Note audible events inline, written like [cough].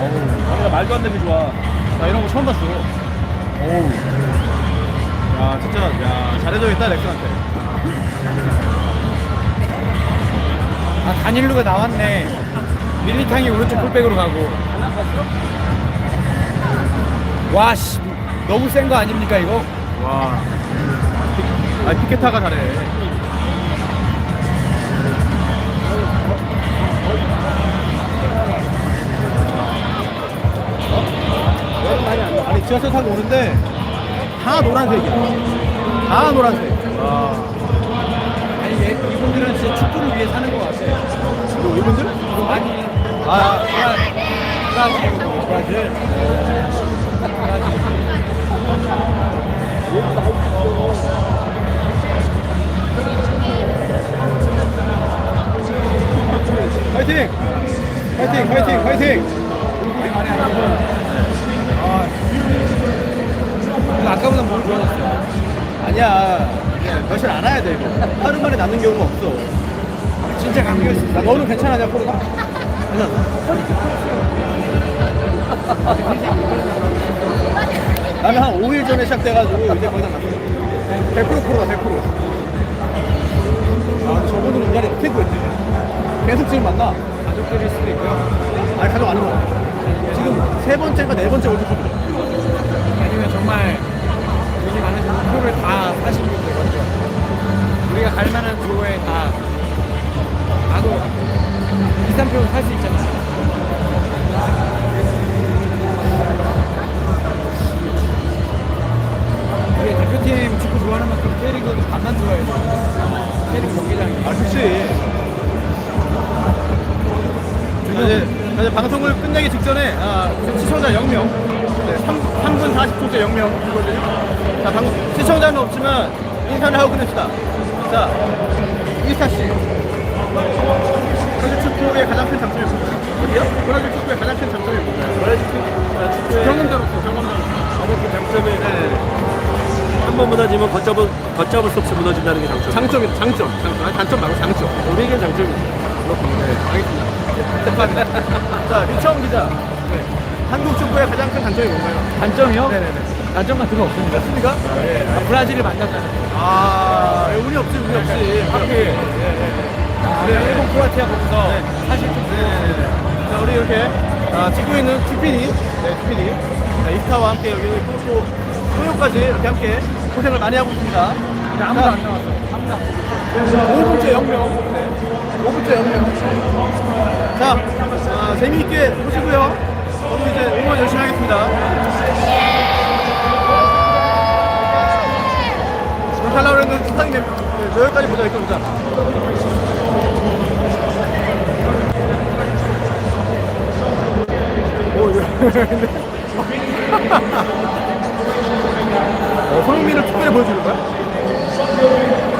어우, 말도 안 되게 좋아. 나 이런 거 처음 봤어. 어우. 야, 진짜, 야, 잘해줘야겠다, 렉슨한테. 아 단일루가 나왔네 밀리탕이 오른쪽 풀백으로 가고 와 씨 너무 센 거 아닙니까 이거? 와. 피- 아, 피케타가 잘해. 지하철 타고 오는데 다 노란색이야. 다 노란색. 와. 아니 얘, 이분들은 진짜 축구를 위해 사는 것 같아 뭐, 이분들? 아니 아, 브라질 브라질 파이팅! 파이팅! 파이팅! 파이팅! 이거 아까보다 몸 좋아졌어 아니야. 며칠 안 와야 돼, 이거. 하루 만에 낫는 경우가 없어. 진짜 감기였어 야, 너는 괜찮아냐, 코로나? 괜찮아. 나는 한 5일 전에 시작돼가지고 이제 거의 다 났어. 100% 코로나, 100%. 아, 저분들은 이날에 어떻게 구했지? 계속 지금 만나. 가족들일 수도 있고요 아니, 가족 아니고. 지금 세 번째가 네 번째 월드컵이래. 2, 3표 살수 있잖아 우리 대표팀 축구 좋아하는 만큼 K리그도 반만 좋아해서 K리그 경기장이 아, 그치. 이제, 이제 방송을 끝내기 직전에 아, 시청자 0명, 네, 3, 3분 40초째 0명. 자, 방, 시청자는 없지만 인사를 하고 끝냅시다. 자, 이스타 씨. 축구의 가장 큰 장점이? 어디요? 브라질 축구의 가장 큰 장점이? 브라질 축구의 경험자로서 경험자로서. 가장 큰 장점이 네. 한번 무너지면 걷잡을, 걷잡을 수 없이 무너진다는 게 장점. 장점이 장점, 장점. 아니, 단점 말고 장점. 우리에겐 장점이죠. 그렇군요. 네, 알겠습니다. [laughs] 자, 리청 기자. 네. 한국 축구의 가장 큰 단점이 뭔가요? 단점이요? 네네네. 단점 같은 거 없습니다 맞습니까? 아, 브라질을 만났다는 거 아, 운이 없지, 운이 없지. 하필. 아, 크로아티아 보면서 네. 사실 좀 네. 자, 우리 이렇게 아, 찍고 있는 TPD, 네, TPD. 자, 이스타와 함께 여기 또, 토요까지 이렇게 함께 고생을 많이 하고 있습니다. 근데 아무도 안 나왔어 아무도 안 나왔어 5분째 0명. 네. 5분째 0명. 자, 아, 재미있게 보시고요. 저도 이제 응원 열심히 하겠습니다. 그렇게 하려고 했는데 몇, 몇 여기까지 보자, 이거 보자. 어, 손흥민을 특별히 보여주는 거야?